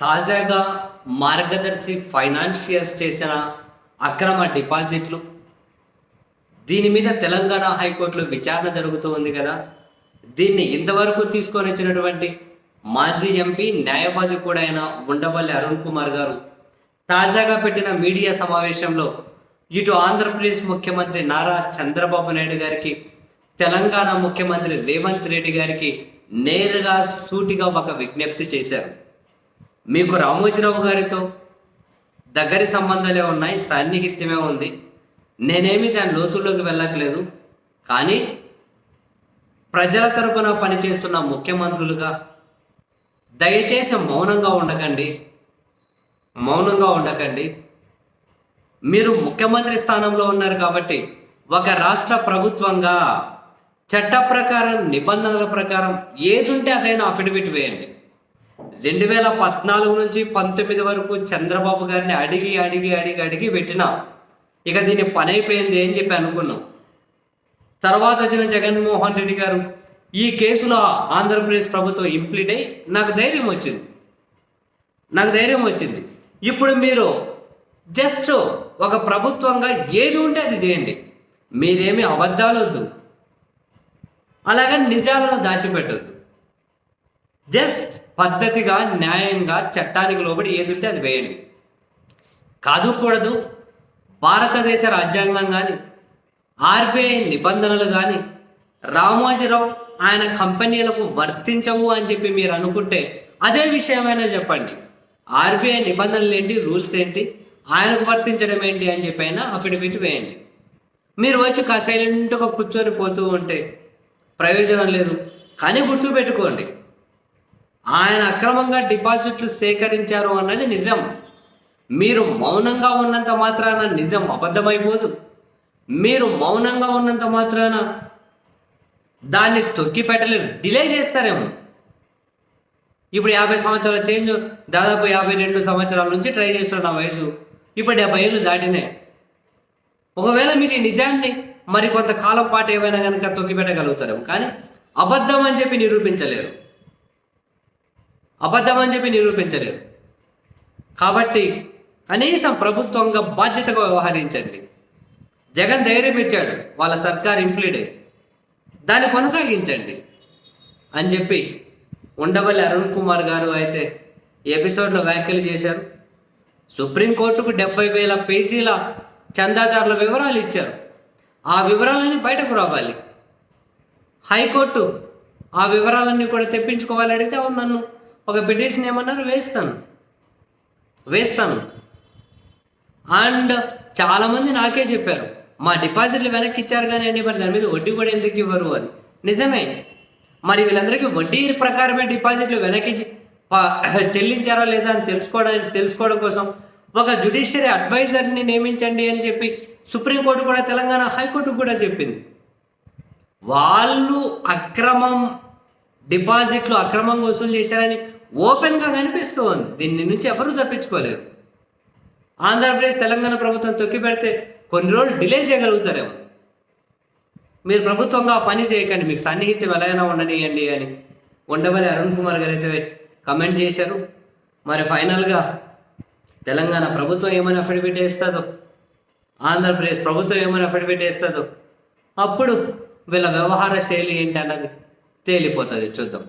తాజాగా మార్గదర్శి ఫైనాన్షియల్స్ చేసిన అక్రమ డిపాజిట్లు. దీని మీద తెలంగాణ హైకోర్టులో విచారణ జరుగుతూ ఉంది కదా. దీన్ని ఇంతవరకు తీసుకొని వచ్చినటువంటి మాజీ ఎంపీ న్యాయవాది కూడా అయిన ఉండవల్లి అరుణ్ కుమార్ గారు తాజాగా పెట్టిన మీడియా సమావేశంలో ఇటు ఆంధ్రప్రదేశ్ ముఖ్యమంత్రి నారా చంద్రబాబు నాయుడు గారికి తెలంగాణ ముఖ్యమంత్రి రేవంత్ రెడ్డి గారికి నేరుగా సూటిగా ఒక విజ్ఞప్తి చేశారు. మీకు రామోజీరావు గారితో? దగ్గరి సంబంధాలే ఉన్నాయి సాన్నిహిత్యమే ఉంది. నేనేమి దాని లోతుల్లోకి వెళ్ళట్లేదు. కానీ ప్రజల తరపున పనిచేస్తున్న ముఖ్యమంత్రులుగా దయచేసి మౌనంగా ఉండకండి. మౌనంగా ఉండకండి. మీరు ముఖ్యమంత్రి స్థానంలో ఉన్నారు కాబట్టి ఒక రాష్ట్ర ప్రభుత్వంగా చట్ట ప్రకారం నిబంధనల ప్రకారం ఏదుంటే అదైనా అఫిడవిట్ వేయండి. రెండు వేల పద్నాలుగు నుంచి పంతొమ్మిది వరకు చంద్రబాబు గారిని అడిగి అడిగి అడిగి అడిగి పెట్టిన ఇక దీని పని అయిపోయింది అని చెప్పి అనుకున్నాం. తర్వాత వచ్చిన జగన్మోహన్ రెడ్డి గారు ఈ కేసులో ఆంధ్రప్రదేశ్ ప్రభుత్వం ఇంప్లీట్ అయ్యి నాకు ధైర్యం వచ్చింది. నాకు ధైర్యం వచ్చింది. ఇప్పుడు మీరు జస్ట్ ఒక ప్రభుత్వంగా ఏది ఉంటే అది చేయండి. మీరేమి అబద్ధాలు వద్దు. అలాగని నిజాలను దాచిపెట్టద్దు. జస్ట్ పద్ధతిగా న్యాయంగా చట్టానికి లోబడి ఏది ఉంటే అది వేయండి. కాదు కూడదు భారతదేశ రాజ్యాంగం కానీ ఆర్బీఐ నిబంధనలు కానీ రామోజీరావు ఆయన కంపెనీలకు వర్తించవు అని చెప్పి మీరు అనుకుంటే అదే విషయమైనా చెప్పండి. ఆర్బీఐ నిబంధనలు ఏంటి? రూల్స్ ఏంటి? ఆయనకు వర్తించడం ఏంటి అని చెప్పి అయినా అఫిడవిట్ వేయండి. మీరు వచ్చి సైలెంట్గా కూర్చొని పోతూ ఉంటే ప్రయోజనం లేదు. కానీ గుర్తుపెట్టుకోండి. ఆయన అక్రమంగా డిపాజిట్లు సేకరించారు అన్నది నిజం. మీరు మౌనంగా ఉన్నంత మాత్రాన నిజం అబద్ధమైపోదు. మీరు మౌనంగా ఉన్నంత మాత్రాన దాన్ని తొక్కి పెట్టలేరు. డిలే చేస్తారేమో. ఇప్పుడు యాభై సంవత్సరాల చేంజ్ దాదాపు యాభై రెండు సంవత్సరాల నుంచి ట్రై చేస్తున్న నా వయసు. ఇప్పుడు డెబ్బై ఏళ్ళు దాటినాయి ఒకవేళ మీరు ఈ నిజాన్ని మరి కొంతకాలం పాటు ఏమైనా కనుక తొక్కి పెట్టగలుగుతారేమో. కానీ అబద్ధం అని చెప్పి నిరూపించలేరు. అబద్ధం అని చెప్పి నిరూపించలేరు కాబట్టి కనీసం ప్రభుత్వంగా బాధ్యతగా వ్యవహరించండి. జగన్ ధైర్యం ఇచ్చాడు వాళ్ళ సర్కార్ ఇంప్లీడే. దాన్ని కొనసాగించండి అని చెప్పి ఉండవల్లి అరుణ్ కుమార్ గారు అయితే ఎపిసోడ్లో వ్యాఖ్యలు చేశారు. సుప్రీంకోర్టుకు డెబ్బై వేల పేజీల చందాదారుల వివరాలు ఇచ్చారు. ఆ వివరాలన్నీ బయటకు రావాలి. హైకోర్టు ఆ వివరాలన్నీ కూడా తెప్పించుకోవాలి అడిగితే అవును నన్ను ఒక పిటిషన్ ఏమన్నారు? వేస్తాను. వేస్తాను. అండ్ చాలామంది నాకే చెప్పారు మా డిపాజిట్లు వెనక్కి ఇచ్చారు కానీ అండి మరి దాని మీద వడ్డీ కూడా ఎందుకు ఇవ్వరు? అని. నిజమే. మరి వీళ్ళందరికీ వడ్డీ ప్రకారమే డిపాజిట్లు వెనక్కి చెల్లించారా లేదా అని తెలుసుకోవడానికి తెలుసుకోవడం కోసం ఒక జుడిషియరీ అడ్వైజర్ని నియమించండి అని చెప్పి సుప్రీంకోర్టు కూడా తెలంగాణ హైకోర్టు కూడా చెప్పింది. వాళ్ళు అక్రమం డిపాజిట్లు అక్రమంగా వసూలు చేశారని ఓపెన్గా కనిపిస్తూ ఉంది దీని నుంచి ఎవరూ తప్పించుకోలేరు. ఆంధ్రప్రదేశ్ తెలంగాణ ప్రభుత్వం తొక్కి పెడితే కొన్ని రోజులు డిలే చేయగలుగుతారేమో. మీరు ప్రభుత్వంగా పని చేయకండి మీకు సన్నిహితం ఎలాగైనా ఉండనియండి అని ఉండవల్లి అరుణ్ కుమార్ గారు అయితే కమెంట్ చేశారు. మరి ఫైనల్గా తెలంగాణ ప్రభుత్వం ఏమైనా అఫిడవిట్ వేస్తుందో ఆంధ్రప్రదేశ్ ప్రభుత్వం ఏమైనా అఫిడవిట్ వేస్తుందో అప్పుడు వీళ్ళ వ్యవహార శైలి ఏంటి అన్నది తేలిపోతుంది చూద్దాం.